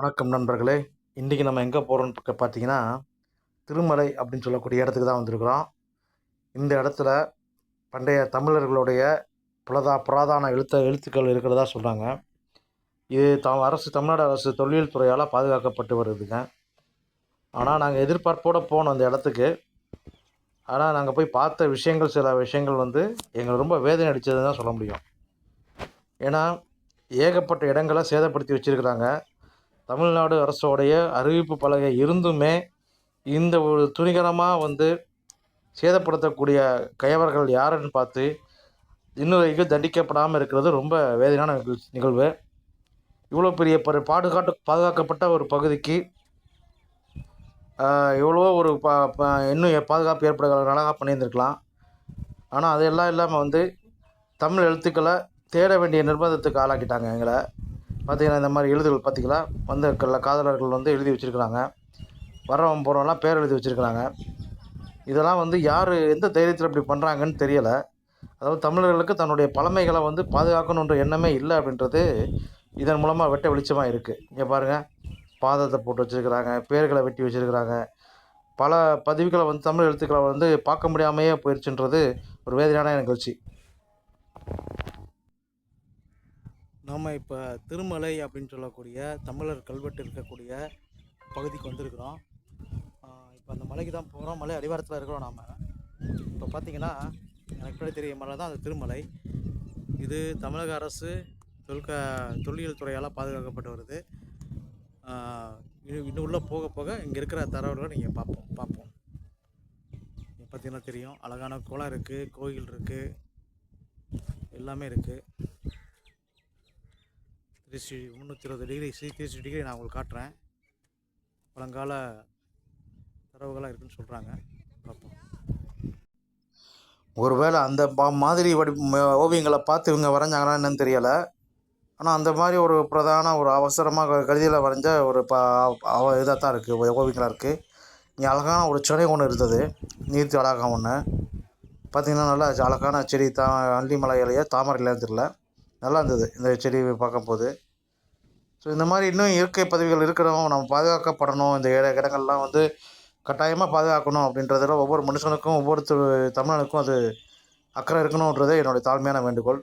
வணக்கம் நண்பர்களே. இன்றைக்கி நம்ம எங்கே போகிறோம்னு பார்த்தீங்கன்னா திருமலை அப்படின்னு சொல்லக்கூடிய இடத்துக்கு தான் வந்திருக்கிறோம். இந்த இடத்துல பண்டைய தமிழர்களுடைய புலதா புராதான எழுத்த எழுத்துக்கள் இருக்கிறதா சொல்கிறாங்க இது த அரசு தமிழ்நாடு அரசு தொழில் துறையால் பாதுகாக்கப்பட்டு வருதுங்க. ஆனால் நாங்கள் எதிர்பார்ப்போடு போனோம் அந்த இடத்துக்கு. ஆனால் நாங்கள் போய் பார்த்த விஷயங்கள் சில விஷயங்கள் வந்து எங்களை ரொம்ப வேதனை அடித்ததுன்னு தான் சொல்ல முடியும். ஏன்னா ஏகப்பட்ட இடங்களை சேதப்படுத்தி வச்சுருக்கிறாங்க. தமிழ்நாடு அரசோடைய அறிவிப்பு பலகை இருந்துமே இந்த ஒரு துணிகரமாக வந்து சேதப்படுத்தக்கூடிய கயவர்கள் யாருன்னு பார்த்து இன்னும் வரைக்கும் தண்டிக்கப்படாமல் இருக்கிறது ரொம்ப வேதனையான நிகழ்வு. இவ்வளோ பெரிய பரு பாடுகாட்டு பாதுகாக்கப்பட்ட ஒரு பகுதிக்கு எவ்வளோ ஒரு பா இன்னும் பாதுகாப்பு ஏற்பட அழகாக பண்ணியிருந்திருக்கலாம். ஆனால் அதெல்லாம் இல்லாமல் வந்து தமிழ் எழுத்துக்களை தேட வேண்டிய நிர்பந்தத்துக்கு ஆளாக்கிட்டாங்க எங்களை. பார்த்திங்கன்னா இந்த மாதிரி எழுதுகள் பார்த்திங்களா வந்த கல்ல- காதலர்கள் வந்து எழுதி வச்சுருக்குறாங்க. வரவன் போகிறவங்களாம் பேர் எழுதி வச்சுருக்கிறாங்க. இதெல்லாம் வந்து யார் எந்த தைரியத்தில் இப்படி பண்ணுறாங்கன்னு தெரியலை. அதாவது தமிழர்களுக்கு தன்னுடைய பழமைகளை வந்து பாதுகாக்கணுன்ற எண்ணமே இல்லை அப்படின்றது இதன் மூலமாக வெட்ட வெளிச்சமாக இருக்குது இங்கே பாருங்கள் பாதத்தை போட்டு வச்சுருக்கிறாங்க பேர்களை வெட்டி வச்சுருக்கிறாங்க. பல பதிவுகளை வந்து தமிழ் எழுத்துக்களை வந்து பார்க்க முடியாமையே போயிடுச்சுன்றது ஒரு வேதனையான நிகழ்ச்சி. நாம் இப்போ திருமலை அப்படின்னு சொல்லக்கூடிய தமிழர் கல்வெட்டு இருக்கக்கூடிய பகுதிக்கு வந்திருக்கிறோம். இப்போ அந்த மலைக்கு தான் போகிறோம் மலை அடிவாரத்தில் இருக்கிறோம் நாம். இப்போ பார்த்திங்கன்னா எனக்கு கூட தெரிய மலை தான் அந்த திருமலை. இது தமிழக அரசு தொல்க தொல்லியல் துறையால் பாதுகாக்கப்பட்டு வருது. இன்னும் இன்னும் உள்ளே போக போக இங்கே இருக்கிற தரவுகளை நீங்கள் பார்ப்போம் பார்ப்போம். இங்க பார்த்தீங்கன்னா தெரியும் அழகான குளம் இருக்குது கோயில் இருக்குது எல்லாமே இருக்குது திருச்சி முந்நூற்றி இருபது டிகிரி சி திருச்சி டிகிரி நான் உங்களுக்கு காட்டுறேன். பழங்கால தரவுகளாக இருக்குன்னு சொல்கிறாங்க பார்ப்போம். ஒருவேளை அந்த மாதிரி வடி ஓவியங்களை பார்த்து இவங்க வரைஞ்சாங்கன்னா என்னன்னு தெரியலை. ஆனால் அந்த மாதிரி ஒரு பிரதான ஒரு அவசரமாக கருதியில் வரைஞ்ச ஒரு ப இதாக தான் இருக்குது ஓவியங்களாக இருக்குது இங்கே அழகான ஒரு செடி ஒன்று இருந்தது நீர்த்தி அழகாக ஒன்று பார்த்திங்கன்னா நல்லா அழகான செடி தா அள்ளிமலை இலையா தாமரை இலையான்னு தெரியல. நல்லா இருந்தது இந்த செடி பார்க்கும்போது. ஸோ இந்த மாதிரி இன்னும் இயற்கை பதவிகள் இருக்கணும் நம்ம பாதுகாக்கப்படணும் இந்த இட இடங்கள்லாம் வந்து கட்டாயமாக பாதுகாக்கணும் அப்படின்றதுல ஒவ்வொரு மனுஷனுக்கும் ஒவ்வொரு தமிழனுக்கும் அது அக்கறை இருக்கணுன்றது என்னுடைய தாழ்மையான வேண்டுகோள்.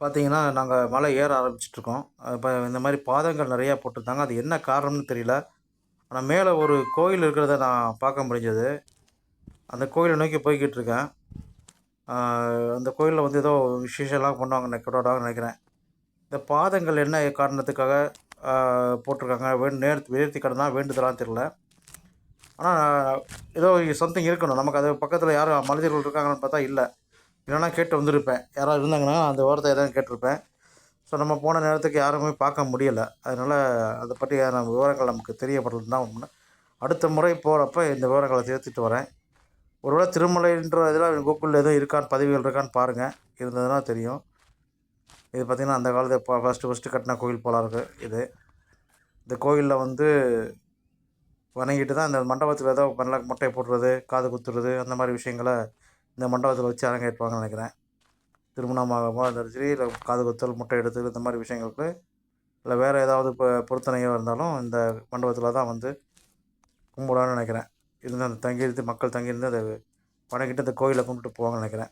பார்த்தீங்கன்னா நாங்கள் மலை ஏற ஆரம்பிச்சிட்ருக்கோம். இப்போ இந்த மாதிரி பாதங்கள் நிறையா போட்டிருந்தாங்க. அது என்ன காரணம்னு தெரியல. ஆனால் மேலே ஒரு கோயில் இருக்கிறத நான் பார்க்க முடிஞ்சது. அந்த கோயிலை நோக்கி போய்கிட்டு இருக்கேன் அந்த கோயிலில் வந்து ஏதோ விசேஷம்லாம் பண்ணுவாங்க கொண்டாடுவாங்கன்னு நினைக்கிறேன். இந்த பாதங்கள் என்ன காரணத்துக்காக போட்டிருக்காங்க? வேண்டு நேர் வேர்த்தி கடனா வேண்டுதலான்னு தெரில ஆனால் ஏதோ சம்திங் இருக்கணும். நமக்கு அது பக்கத்தில் யாரும் மனிதர்கள் இருக்காங்கன்னு பார்த்தா இல்லை. இல்லைன்னா கேட்டு வந்திருப்பேன். யாராவது இருந்தாங்கன்னா அந்த ஓரத்தை எதாவது கேட்டிருப்பேன். ஸோ நம்ம போன நேரத்துக்கு யாருமே பார்க்க முடியலை. அதனால் அதை பற்றியான விவரங்கள் நமக்கு தெரியப்படுறது தான் அடுத்த முறை போகிறப்ப இந்த விவரங்களை சேர்த்துட்டு வரேன். ஒருவேளை திருமலைன்ற இதில் கூகுளில் எதுவும் இருக்கான்னு பதிவுகள் இருக்கான்னு பாருங்கள் இருந்ததுன்னா தெரியும். இது பார்த்திங்கன்னா அந்த காலத்து இப்போ ஃபஸ்ட்டு ஃபஸ்ட்டு கட்டின கோயில் போல இருக்குது இது. இந்த கோயிலில் வந்து வணங்கிட்டு தான் இந்த மண்டபத்தில் ஏதோ பண்ணல முட்டை போடுறது காது குத்துறது அந்த மாதிரி விஷயங்களை இந்த மண்டபத்தில் வச்சு அரங்கேற்றுவாங்கன்னு நினைக்கிறேன். திருமணமாகமோ இருந்தாலும் சரி இல்லை காது குத்தல் முட்டை எடுத்தல் இந்த மாதிரி விஷயங்களுக்கு இல்லை வேறு ஏதாவது இப்போ பொருத்தனையோ இருந்தாலும் இந்த மண்டபத்தில் தான் வந்து கும்பிடுவான்னு நினைக்கிறேன். இருந்து அந்த தங்கியிருந்து மக்கள் தங்கியிருந்து அதை பணக்கிட்டு அந்த கோயிலை கும்பிட்டு போவாங்கன்னு நினைக்கிறேன்.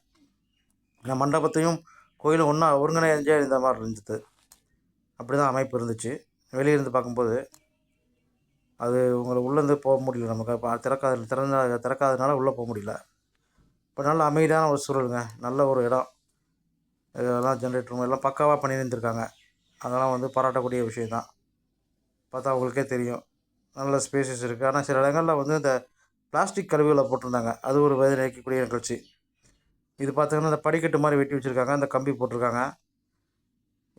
ஏன்னா மண்டபத்தையும் கோயிலும் ஒன்றா ஒருங்கிணைஞ்சே இருந்த மாதிரி இருந்துச்சு. அப்படி தான் அமைப்பு இருந்துச்சு. வெளியே இருந்து பார்க்கும்போது அது உங்களை உள்ளேருந்து போக முடியல. நமக்கு இப்போ திறக்காத திறந்த திறக்காதனால உள்ளே போக முடியல. இப்போ நல்ல அமைதியான ஒரு சூழலுங்க. நல்ல ஒரு இடம். இதெல்லாம் ஜென்ரேட்டர் எல்லாம் பக்காவாக பண்ணி இருந்திருக்காங்க அதெல்லாம் வந்து பாராட்டக்கூடிய விஷயம் தான் பார்த்தா உங்களுக்கே தெரியும். நல்ல ஸ்பேசஸ் இருக்குது ஆனால் சில இடங்களில் வந்து இந்த பிளாஸ்டிக் கருவிகளை போட்டிருந்தாங்க. அது ஒரு வேதனைக்கக்கூடிய நிகழ்ச்சி. இது பார்த்தீங்கன்னா இந்த படிக்கட்டு மாதிரி வெட்டி வச்சுருக்காங்க. இந்த கம்பி போட்டிருக்காங்க.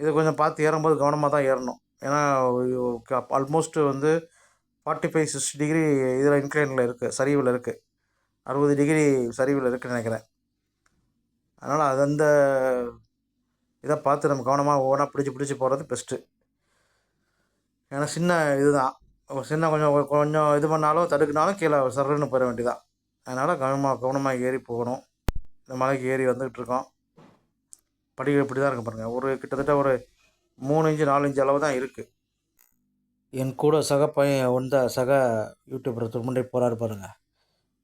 இது கொஞ்சம் பார்த்து ஏறும்போது கவனமாக தான் ஏறணும். ஏன்னா ஆல்மோஸ்ட்டு வந்து ஃபார்ட்டி ஃபைவ் சிக்ஸ்டி டிகிரி இதில் இன்க்ளைனில் இருக்குது சரிவில் இருக்குது அறுபது டிகிரி சரிவில் இருக்குதுன்னு நினைக்கிறேன். அதனால் அது அந்த இதை பார்த்து நம்ம கவனமாக ஒவ்வொன்றா பிடிச்சி பிடிச்சி போகிறது பெஸ்ட்டு ஏன்னா சின்ன இதுதான். சின்ன கொஞ்சம் கொஞ்சம் இது பண்ணாலும் தடுக்கினாலும் கீழே சர்றன்னு போயிட வேண்டியதான் அதனால் கவனமாக கவனமாக ஏறி போகணும். இந்த மலைக்கு ஏறி வந்துக்கிட்டு இருக்கோம். படிகள் இப்படி தான் இருக்கு பாருங்கள் ஒரு கிட்டத்தட்ட ஒரு மூணு இன்ச்சு நாலு இன்ச்சு அளவு தான் இருக்குது என் கூட சக பையன் வந்த சக யூடியூபர் ஒருத்தர் முன்னாடி போகிறாரு பாருங்கள்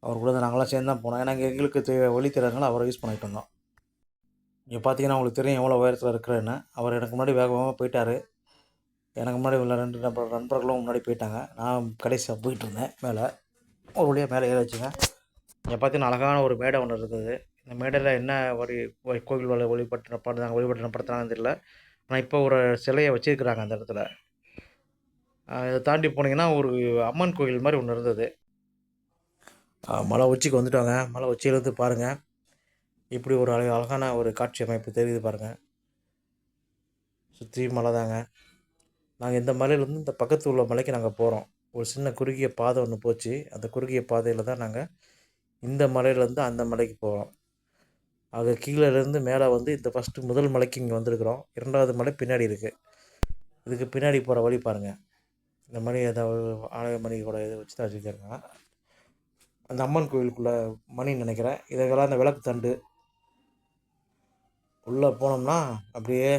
அவர் கூட தான் நாங்களாம் சேர்ந்து தான் போனோம். ஏன்னா இங்கே எங்களுக்கு தெ வழி தெரியாதனால அவரை யூஸ் பண்ணிட்டு இருந்தோம். இங்கே பார்த்தீங்கன்னா உங்களுக்கு தெரியும் எவ்வளோ உயரத்தில் இருக்கிறேன்னு. அவர் எனக்கு முன்னாடி வேக வேகமாக போயிட்டார். எனக்கு முன்னாடி உள்ள ரெண்டு நண்பர் நண்பர்களும் முன்னாடி போயிட்டாங்க. நான் கடைசியாக போயிட்டு இருந்தேன் மேலே. ஒரு வழியாக மேலே ஏற வச்சுங்க. இங்கே பார்த்தீங்கன்னா அழகான ஒரு மேடை ஒன்று இருக்குது. இந்த மேடையில் என்ன ஒரு கோவில் வழி வழிபட்டு படுத்தாங்க வழிபட்டு படுத்துனாங்கன்னு தெரியல. ஆனால் இப்போ ஒரு சிலையை வச்சுருக்கிறாங்க அந்த இடத்துல. இதை தாண்டி போனீங்கன்னா ஒரு அம்மன் கோயில் மாதிரி ஒன்று இருந்தது. மலை உச்சிக்கு வந்துட்டாங்க. மலை உச்சியிலேருந்து பாருங்கள் இப்படி ஒரு அழகான ஒரு காட்சி அமைப்பு தெரியுது பாருங்கள் சுற்றி மலை தாங்க நாங்கள் இந்த மலையிலேருந்து இந்த பக்கத்து உள்ள மலைக்கு நாங்கள் போகிறோம் ஒரு சின்ன குறுகிய பாதை ஒன்று போச்சு. அந்த குறுகிய பாதையில் தான் நாங்கள் இந்த மலையிலேருந்து அந்த மலைக்கு போகிறோம் ஆக கீழேருந்து மேலே வந்து இந்த ஃபஸ்ட்டு முதல் மலைக்கு இங்கே வந்திருக்கிறோம். இரண்டாவது மலை பின்னாடி இருக்குது இதுக்கு பின்னாடி போகிற வழி பாருங்கள் இந்த மணி ஏதாவது ஆலய மணி கூட இதை வச்சு தான் வச்சுருக்காங்க. அந்த அம்மன் கோயிலுக்குள்ளே மணின்னு நினைக்கிறேன். இதெல்லாம் அந்த விளக்கு தண்டு. உள்ளே போனோம்னா அப்படியே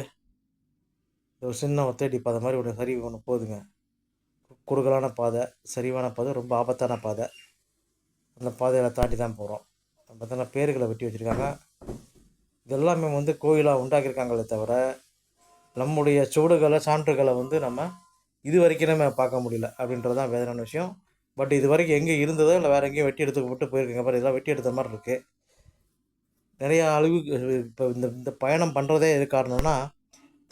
ஒரு சின்ன ஒத்தேடி பாதை மாதிரி ஒன்று சரி ஒன்று போகுதுங்க குறுகலான பாதை சரிவான பாதை ரொம்ப ஆபத்தான பாதை. அந்த பாதையில் தாண்டி தான் போகிறோம் பார்த்தோன்னா பேர்களை வெட்டி வச்சுருக்காங்க. இதெல்லாமே வந்து கோயிலாக உண்டாக்கியிருக்காங்களே தவிர நம்முடைய சுவடுகளை சான்றுகளை வந்து நம்ம இது வரைக்கும் நம்ம பார்க்க முடியல அப்படின்றது தான் வேதனையான விஷயம். பட் இது வரைக்கும் எங்கே இருந்ததோ இல்லை வேறு எங்கேயும் வெட்டி எடுத்து விட்டு போயிருக்கீங்க பாரு இதெல்லாம் வெட்டி எடுத்த மாதிரி இருக்குது நிறையா அழிவு இப்போ இந்த இந்த பயணம் பண்ணுறதே எது காரணம்னா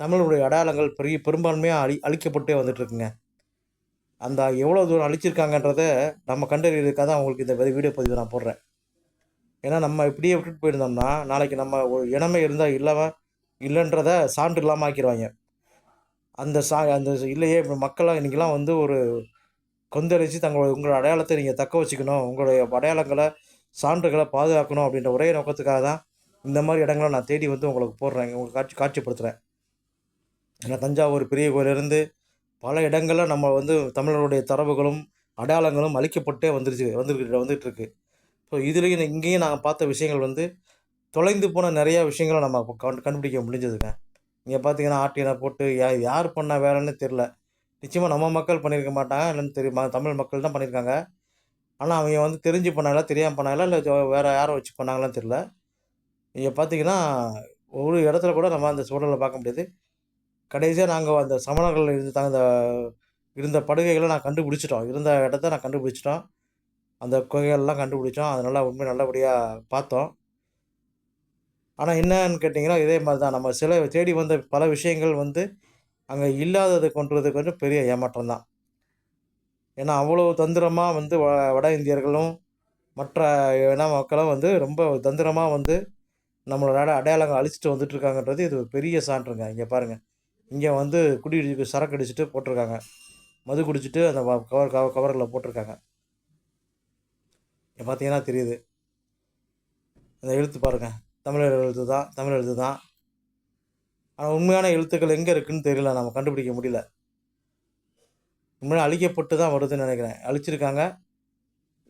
தமிழருடைய அடையாளங்கள் பெரிய பெரும்பான்மையாக அழி அழிக்கப்பட்டே வந்துட்டுருக்குங்க. அந்த எவ்வளோ தூரம் அழிச்சிருக்காங்கன்றதை நம்ம கண்டறியதுக்காக தான் உங்களுக்கு இந்த வீடியோ பதிவு நான் போடுறேன். ஏன்னா நம்ம இப்படியே விட்டுட்டு போயிருந்தோம்னா நாளைக்கு நம்ம ஒரு இனமே இருந்தால் இல்லாமல் இல்லைன்றத சான்று இல்லாமல் ஆக்கிடுவாங்க அந்த சா அந்த இல்லையே இப்போ மக்களாக இன்றைக்கெல்லாம் வந்து ஒரு கொந்தளிச்சு தங்களோட உங்களோட அடையாளத்தை நீங்கள் தக்க வச்சுக்கணும். உங்களுடைய அடையாளங்களை சான்றுகளை பாதுகாக்கணும் அப்படின்ற ஒரே நோக்கத்துக்காக தான் இந்த மாதிரி இடங்களை நான் தேடி வந்து உங்களுக்கு போடுறேன். உங்களுக்கு காட்சி காட்சிப்படுத்துகிறேன் ஏன்னா தஞ்சாவூர் பெரிய கோயிலிருந்து பல இடங்களில் நம்ம வந்து தமிழருடைய தரவுகளும் அடையாளங்களும் அழிக்கப்பட்டே வந்துருச்சு வந்துருக்கு வந்துகிட்ருக்கு. ஸோ இதுலேயும் இங்கேயும் நாங்கள் பார்த்த விஷயங்கள் வந்து தொலைந்து போன நிறையா விஷயங்களை நம்ம கண் கண்டு கண்டுபிடிக்க முடிஞ்சதுங்க. இங்கே பார்த்தீங்கன்னா ஆட்டினை போட்டு யா யார் பண்ண வேலைன்னு தெரில நிச்சயமாக நம்ம மக்கள் பண்ணியிருக்க மாட்டாங்க இல்லைன்னு தெரியுமா தமிழ் மக்கள் தான் பண்ணியிருக்காங்க ஆனால் அவங்க வந்து தெரிஞ்சு பண்ணாங்களா தெரியாமல் பண்ணாங்களா இல்லை வேறு யாரை வச்சு பண்ணாங்களான்னு தெரில இங்கே பார்த்தீங்கன்னா ஒரு இடத்துல கூட நம்ம அந்த சூழலை பார்க்க முடியாது. கடைசியாக நாங்கள் அந்த சமணர்கள் இருந்து தகுந்த இருந்த படுகைகளை நான் கண்டுபிடிச்சிட்டோம். இருந்த இடத்த நான் கண்டுபிடிச்சிட்டோம். அந்த குகைகள்லாம் கண்டுபிடிச்சோம். அது நல்லா உண்மை நல்லபடியாக பார்த்தோம். ஆனால் என்னன்னு கேட்டிங்கன்னா இதே மாதிரி தான் நம்ம சில தேடி வந்த பல விஷயங்கள் வந்து அங்கே இல்லாததை கொண்டுறதுக்கு வந்து பெரிய ஏமாற்றம் தான். ஏன்னா அவ்வளோ தந்திரமாக வந்து வ வட இந்தியர்களும் மற்ற இன மக்களும் வந்து ரொம்ப தந்திரமாக வந்து நம்மளோட அடையாளங்கள் அழிச்சிட்டு வந்துட்டுருக்காங்கன்றது இது ஒரு பெரிய சான்றுங்க. இங்கே பாருங்கள் இங்கே வந்து குடி சரக்கு அடிச்சுட்டு போட்டிருக்காங்க. மது குடிச்சிட்டு அந்த கவர் கவர் கவர்களை போட்டிருக்காங்க. இங்கே பார்த்தீங்கன்னா தெரியுது. அந்த எழுத்து பாருங்கள் தமிழர் எழுத்து தான் தமிழ் எழுத்து தான். ஆனால் உண்மையான எழுத்துக்கள் எங்கே இருக்குன்னு தெரியல. நம்ம கண்டுபிடிக்க முடியல. உண்மையாக அழிக்கப்பட்டு தான் வருதுன்னு நினைக்கிறேன். அழிச்சிருக்காங்க.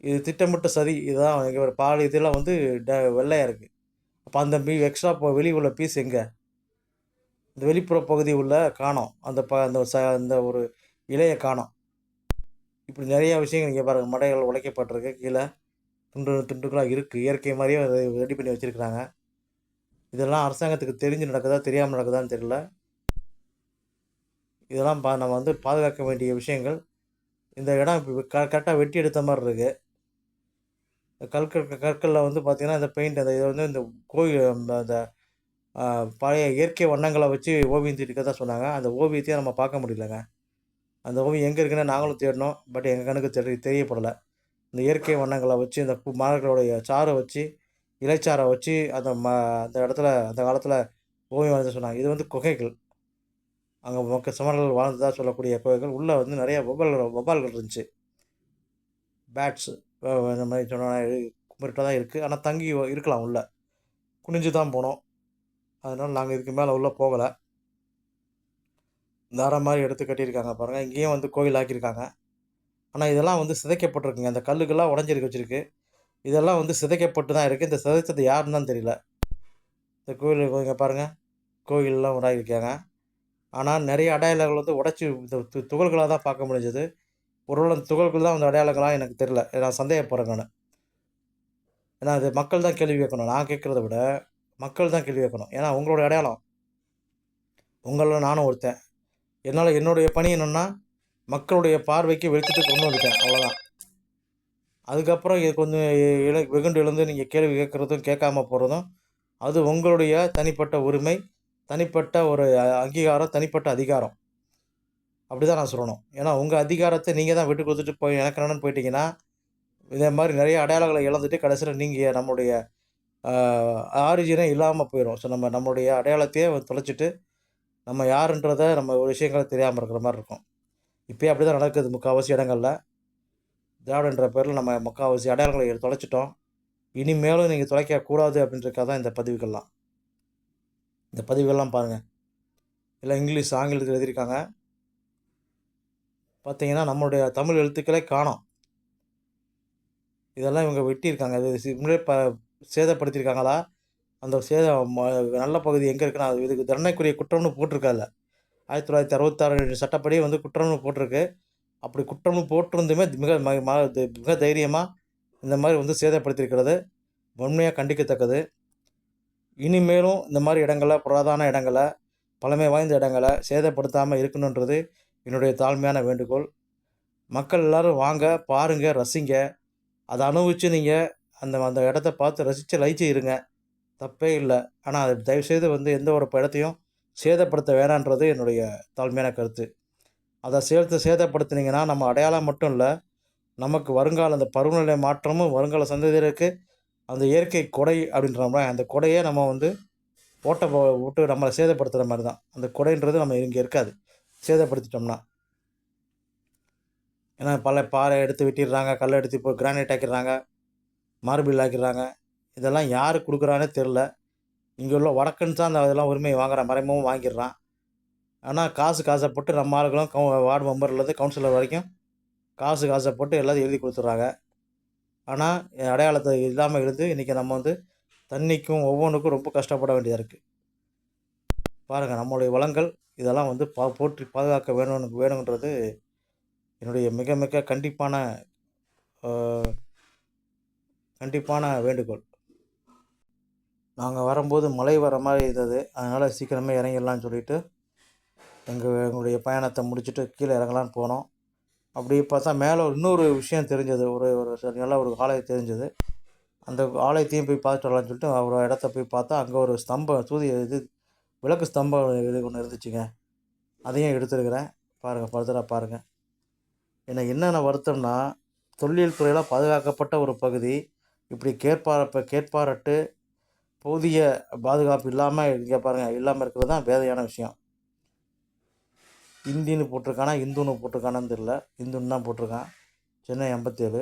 இது திட்டமிட்ட சதி. இதுதான் இங்கே ஒரு பால். இதெல்லாம் வந்து ட வெள்ளையாக இருக்குது அப்போ அந்த மீ எக்ஸ்ட்ரா இப்போ வெளியே உள்ள பீஸ் எங்கே? இந்த வெளிப்புற பகுதி உள்ள காணோம். அந்த ப அந்த ச அந்த ஒரு இலையை காணோம். இப்படி நிறையா விஷயங்கள் இங்கே பாருங்கள் மடைகள் உடைக்கப்பட்டிருக்கு. கீழே துண்டு துண்டுகளாக இருக்குது இயற்கை மாதிரியே அதை ரெடி பண்ணி வச்சுருக்குறாங்க. இதெல்லாம் அரசாங்கத்துக்கு தெரிஞ்சு நடக்குதா தெரியாமல் நடக்குதான்னு தெரியல. இதெல்லாம் பா நம்ம வந்து பாதுகாக்க வேண்டிய விஷயங்கள். இந்த இடம் இப்போ க கரெக்டாக வெட்டி எடுத்த மாதிரி இருக்குது கற்கள் கற்களில் வந்து பார்த்திங்கன்னா இந்த பெயிண்ட் அந்த இதை வந்து இந்த கோயில் அந்த அந்த, பழைய இயற்கை வண்ணங்களை வச்சு ஓவியம் தீட்டிக்க சொன்னாங்க. அந்த ஓவியத்தையும் நம்ம பார்க்க முடியலங்க. அந்த ஓவியம் எங்கே இருக்குன்னு நாங்களும் தேடினோம் பட் எங்கள் கணக்கு தெரிய தெரியப்படலை. இந்த இயற்கை வண்ணங்களை வச்சு இந்த பூ மலர்களுடைய சாறை வச்சு இலைச்சாரை வச்சு அந்த ம அந்த இடத்துல அந்த காலத்தில் ஓவியம் வரைஞ்ச சொன்னாங்க. இது வந்து குகைகள். அங்கே மக்கள் சமணர்கள் வாழ்ந்ததாக சொல்லக்கூடிய குகைகள். உள்ளே வந்து நிறைய வொபால்கள் வபால்கள் இருந்துச்சு. பேட்ஸு இந்த மாதிரி சொன்னால் கும்பிட்டு தான் இருக்குது ஆனால் தங்கி இருக்கலாம் உள்ளே. குனிஞ்சு தான் போனோம். அதனால் நாங்கள் இதுக்கு மேலே உள்ளே போகலை. இந்த மாதிரி எடுத்து கட்டியிருக்காங்க பாருங்கள் இங்கேயும் வந்து கோயில் ஆக்கியிருக்காங்க. ஆனால் இதெல்லாம் வந்து சிதைக்கப்பட்டிருக்குங்க. அந்த கல்லுக்கெல்லாம் உடஞ்சிருக்கு வச்சுருக்கு. இதெல்லாம் வந்து சிதைக்கப்பட்டு தான் இருக்குது இந்த சிதைச்சது யாருன்னு தான் தெரியல. இந்த கோயில் இங்கே பாருங்கள் கோயிலெலாம் உண்டாகியிருக்காங்க ஆனால் நிறைய அடையாளங்கள் வந்து உடச்சி இந்த து துகள்களாக தான் பார்க்க முடிஞ்சது. ஒருவேளை அந்த துகள்கள் தான் அந்த அடையாளங்களாக எனக்கு தெரில நான் சந்தேகப்படுறேன் நான். ஏன்னா அது மக்கள் தான் கேள்வி கேட்கணும். நான் கேட்குறத விட மக்கள் தான் கேள்வி கேட்கணும் ஏன்னா உங்களோட அடையாளம். உங்களில் நானும் ஒருத்தன். என்னால் என்னுடைய பணி என்னென்னா மக்களுடைய பார்வைக்கு வெளிச்சத்துக்கு கொண்டு வந்துட்டேன். அவ்வளோதான் அதுக்கப்புறம் இது கொஞ்சம் இழ வெகுண்டு எழுந்து நீங்கள் கேள்வி கேட்குறதும் கேட்காம போகிறதும் அது உங்களுடைய தனிப்பட்ட உரிமை தனிப்பட்ட ஒரு அங்கீகாரம் தனிப்பட்ட அதிகாரம். அப்படி தான் நான் சொல்லணும். ஏன்னா உங்கள் அதிகாரத்தை நீங்கள் தான் விட்டு கொடுத்துட்டு போய் எனக்கு என்னன்னு போயிட்டீங்கன்னா இதே மாதிரி நிறைய அடையாளங்களை இழந்துட்டு கடைசியில் நீங்கள் நம்மளுடைய ஆரிஜினே இல்லாமல் போயிடும் ஸோ நம்ம நம்மளுடைய அடையாளத்தையே தொலைச்சிட்டு நம்ம யாருன்றதை நம்ம ஒரு விஷயங்களை தெரியாமல் இருக்கிற மாதிரி இருக்கும். இப்போயே அப்படி தான் நடக்குது முக்கால்வாசி இடங்களில். திராவிடன்ற பேரில் நம்ம முக்கால்வாசி அடையாளங்களை தொலைச்சிட்டோம். இனிமேலும் நீங்கள் தொலைக்க கூடாது தான் இந்த பதிவுகள்லாம். இந்த பதிவுகள்லாம் பாருங்கள் எல்லாம் இங்கிலீஷ் ஆங்கிலத்தில் எழுதியிருக்காங்க. பார்த்தீங்கன்னா நம்மளுடைய தமிழ் எழுத்துக்களே காணோம். இதெல்லாம் இவங்க வெட்டியிருக்காங்க. இது சி- ப சேதப்படுத்தியிருக்காங்களா? அந்த சேத நல்ல பகுதி எங்கே இருக்குன்னா அது இதுக்கு தண்டனைக்குரிய குற்றம்னு போட்டிருக்கால ஆயிரத்தி தொள்ளாயிரத்தி அறுபத்தாறு சட்டப்படி வந்து குற்றம்னு போட்டிருக்கு. அப்படி குற்றம்னு போட்டிருந்துமே மிக ம- மிக தைரியமாக இந்த மாதிரி வந்து சேதப்படுத்தியிருக்கிறது. உண்மையாக கண்டிக்கத்தக்கது. இனிமேலும் இந்த மாதிரி இடங்களை புராதான இடங்களை பழமை வாய்ந்த இடங்களை சேதப்படுத்தாமல் இருக்கணுன்றது என்னுடைய தாழ்மையான வேண்டுகோள். மக்கள் எல்லாரும் வாங்க பாருங்கள் ரசிங்க. அதை அனுபவித்து நீங்கள் அந்த அந்த இடத்த பார்த்து ரசித்து லயிச்சு இருங்க. தப்பே இல்லை. ஆனால் அது தயவுசெய்து வந்து எந்த ஒரு இடத்தையும் சேதப்படுத்த வேணான்றது என்னுடைய தாழ்மையான கருத்து. அதை சேர்த்து சேதப்படுத்தினீங்கன்னா நம்ம அடையாளம் மட்டும் இல்லை நமக்கு வருங்கால அந்த பருவநிலை மாற்றமும் வருங்கால சந்ததியருக்கு அந்த இயற்கை கொடை அப்படின்றோம்னா அந்த கொடையே நம்ம வந்து ஓட்ட போ- விட்டு நம்மளை சேதப்படுத்துகிற மாதிரி தான். அந்த கொடைன்றது நம்ம இங்கே இருக்காது. சேதப்படுத்திட்டோம்னா. ஏன்னா பல பாறை எடுத்து வெட்டிடுறாங்க கல் எடுத்து இப்போ கிரானைட் ஆக்கிடுறாங்க. மார்பிள் ஆக்கிடுறாங்க. இதெல்லாம் யார் கொடுக்குறானே தெரில இங்கே உள்ள வடக்கன்ஸ் தான் அந்த அதெல்லாம் உரிமையை வாங்குறான் மறைமுகம் வாங்கிடுறான். ஆனால் காசு காசை போட்டு நம்ம ஆளுகளும் கவு வார்டு மெம்பர்லேருந்து கவுன்சிலர் வரைக்கும் காசு காசை போட்டு எல்லாத்தையும் எழுதி கொடுத்துட்றாங்க. ஆனால் என் அடையாளத்தை இல்லாமல் இருந்து இன்றைக்கி நம்ம வந்து தண்ணிக்கும் ஒவ்வொன்றுக்கும் ரொம்ப கஷ்டப்பட வேண்டியதாக இருக்குது பாருங்கள் நம்மளுடைய வளங்கள் இதெல்லாம் வந்து பா போற்றி பாதுகாக்க வேணும்னு வேணுங்கிறது என்னுடைய மிக மிக கண்டிப்பான கண்டிப்பான வேண்டுகோள். நாங்கள் வரும்போது மழை வர மாதிரி இருந்தது. அதனால் சீக்கிரமே இறங்கிடலான்னு சொல்லிட்டு எங்கள் எங்களுடைய பயணத்தை முடிச்சுட்டு கீழே இறங்கலான்னு போனோம். அப்படி பார்த்தா மேலே ஒரு இன்னொரு விஷயம் தெரிஞ்சது. ஒரு ஒரு நல்ல ஒரு ஆலயம் தெரிஞ்சது. அந்த ஆலயத்தையும் போய் பார்த்துட்டு வரலான்னு சொல்லிட்டு ஒரு இடத்த போய் பார்த்தா அங்கே ஒரு ஸ்தம்பம் சூரிய இது விளக்கு ஸ்தம்பம் இது ஒன்று இருந்துச்சுங்க. அதையும் எடுத்துருக்கிறேன். பாருங்கள் ஃபர்தராக பாருங்கள் எனக்கு என்னென்ன வருத்தம்னா தொழில் துறையில் பாதுகாக்கப்பட்ட ஒரு பகுதி இப்படி கேட்பாரப்ப கேட்பாரட்டு போதிய பாதுகாப்பு இல்லாமல் இங்கே பாருங்கள் இல்லாமல் இருக்கிறது தான் வேதையான விஷயம். இந்தின்னு போட்டிருக்கானா இந்துன்னு போட்டிருக்கானான்னு தெரில இந்துன்னு தான் போட்டிருக்கான். சென்னை எண்பத்தேழு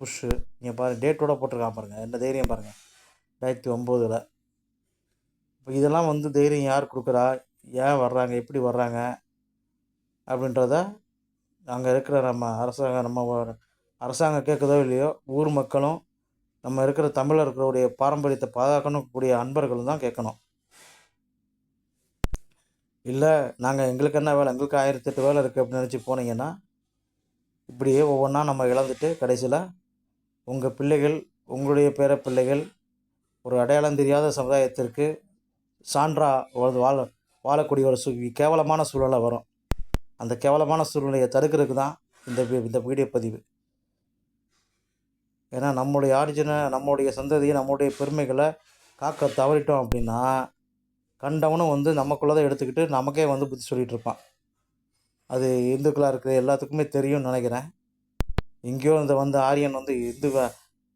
புஷ்ஷு நீங்கள் பாருங்கள் டேட்டோட போட்டிருக்கான் பாருங்கள் என்ன தைரியம் பாருங்கள் ரெண்டாயிரத்தி ஒம்போதில். இப்போ இதெல்லாம் வந்து தைரியம் யார் கொடுக்குறா? ஏன் வர்றாங்க? எப்படி வர்றாங்க? அப்படின்றத அங்கே இருக்கிற நம்ம அரசாங்கம் நம்ம அரசாங்கம் கேட்குதோ இல்லையோ ஊர் மக்களும் நம்ம இருக்கிற தமிழர்களுடைய பாரம்பரியத்தை பாதுகாக்கணுக்கூடிய கூடிய அன்பர்களும் தான் கேட்கணும். இல்லை நாங்கள் எங்களுக்கு என்ன வேலை? எங்களுக்கு ஆயிரத்தி எட்டு வேலை இருக்குது அப்படின்னு நினச்சி போனீங்கன்னா இப்படியே ஒவ்வொன்றா நம்ம இழந்துட்டு கடைசியில் உங்கள் பிள்ளைகள் உங்களுடைய பேர பிள்ளைகள் ஒரு அடையாளம் தெரியாத சமுதாயத்திற்கு சான்றா வாழ வாழக்கூடிய ஒரு சூ கேவலமான சூழலை வரும். அந்த கேவலமான சூழ்நிலையை தடுக்கிறதுக்கு தான் இந்த இந்த வீடியோ பதிவு. ஏன்னா நம்முடைய ஆரிஜினை நம்முடைய சந்ததியை நம்முடைய பெருமைகளை காக்க தவறிட்டோம் அப்படின்னா கண்டவனும் வந்து நமக்குள்ளே தான் எடுத்துக்கிட்டு நமக்கே வந்து புத்தி சொல்லிகிட்டு இருப்பான். அது இந்துக்களாக இருக்கிற எல்லாத்துக்குமே தெரியும்னு நினைக்கிறேன். எங்கேயோ இந்த வந்து ஆரியன் வந்து இந்து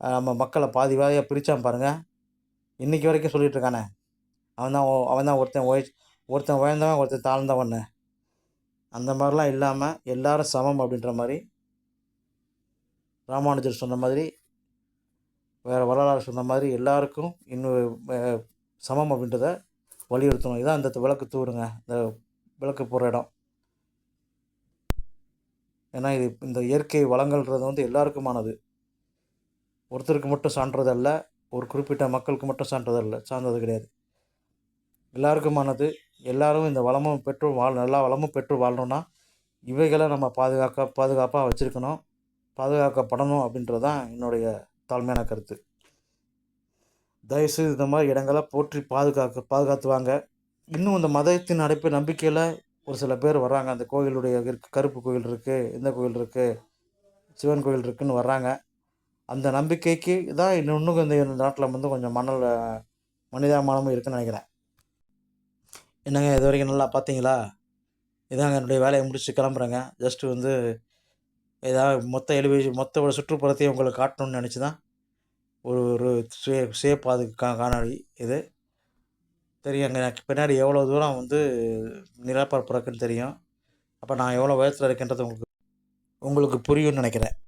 நம்ம மக்களை பாதி வாதியாக பிரித்தான் பாருங்கள் இன்றைக்கி வரைக்கும் சொல்லிகிட்டு இருக்கானே. அவன் தான் அவன் தான் ஒருத்தன் உய ஒருத்தன் உயர்ந்தவன் ஒருத்தன் தாழ்ந்தவன்னு. அந்த மாதிரிலாம் இல்லாமல் எல்லோரும் சமம் அப்படின்ற மாதிரி ராமானுஜர் சொன்ன மாதிரி வேறு வரலாறு சொன்ன மாதிரி எல்லாருக்கும் இன்னும் சமம் அப்படின்றத வலியுறுத்தணும். இதான் இந்த விளக்கு தூருங்க. இந்த விளக்கு போகிற இடம். ஏன்னா இது இந்த இயற்கை வளங்கள்ன்றது வந்து எல்லாருக்குமானது. ஒருத்தருக்கு மட்டும் சான்றதல்ல ஒரு குறிப்பிட்ட மக்களுக்கு மட்டும் சான்றதல்ல சார்ந்தது கிடையாது. எல்லாருக்குமானது. எல்லாரும் இந்த வளமும் பெற்று வாழ் நல்லா வளமும் பெற்று வாழணுன்னா இவைகளை நம்ம பாதுகாக்க பாதுகாப்பாக வச்சுருக்கணும். பாதுகாக்கப்படணும் அப்படின்றது தான் என்னுடைய தாழ்மையான கருத்து. தயவுசெய்து இந்த மாதிரி இடங்களை போற்றி பாதுகாக்க பாதுகாத்து வாங்க இன்னும் இந்த மதத்தின் அடைப்பு நம்பிக்கையில் ஒரு சில பேர் வர்றாங்க. அந்த கோயிலுடைய இருக்கு- கருப்பு கோயில் இருக்குது இந்த கோயில் இருக்குது சிவன் கோயில் இருக்குதுன்னு வர்றாங்க. அந்த நம்பிக்கைக்கு தான் இன்னும் இந்த நாட்டில் வந்து கொஞ்சம் மணல் மனிதாமானமும் இருக்குன்னு நினைக்கிறேன். என்னங்க இது வரைக்கும் நல்லா பார்த்தீங்களா? இதாங்க என்னுடைய வேலையை முடிச்சு கிளம்புறேங்க. ஜஸ்ட்டு வந்து ஏதாவது மொத்த எலிவேஷன் மொத்த ஒரு சுற்றுப்புறத்தையும் உங்களுக்கு காட்டணும்னு நினச்சி தான் ஒரு ஒரு சே சேப் அது கா காணொலி இது தெரியுங்க எனக்கு பின்னாடி எவ்வளோ தூரம் வந்து நிலப்பரப்பு இருக்குன்னு தெரியும். அப்போ நான் எவ்வளோ உயரத்தில் இருக்கேன்றது உங்களுக்கு உங்களுக்கு புரியும்னு நினைக்கிறேன்.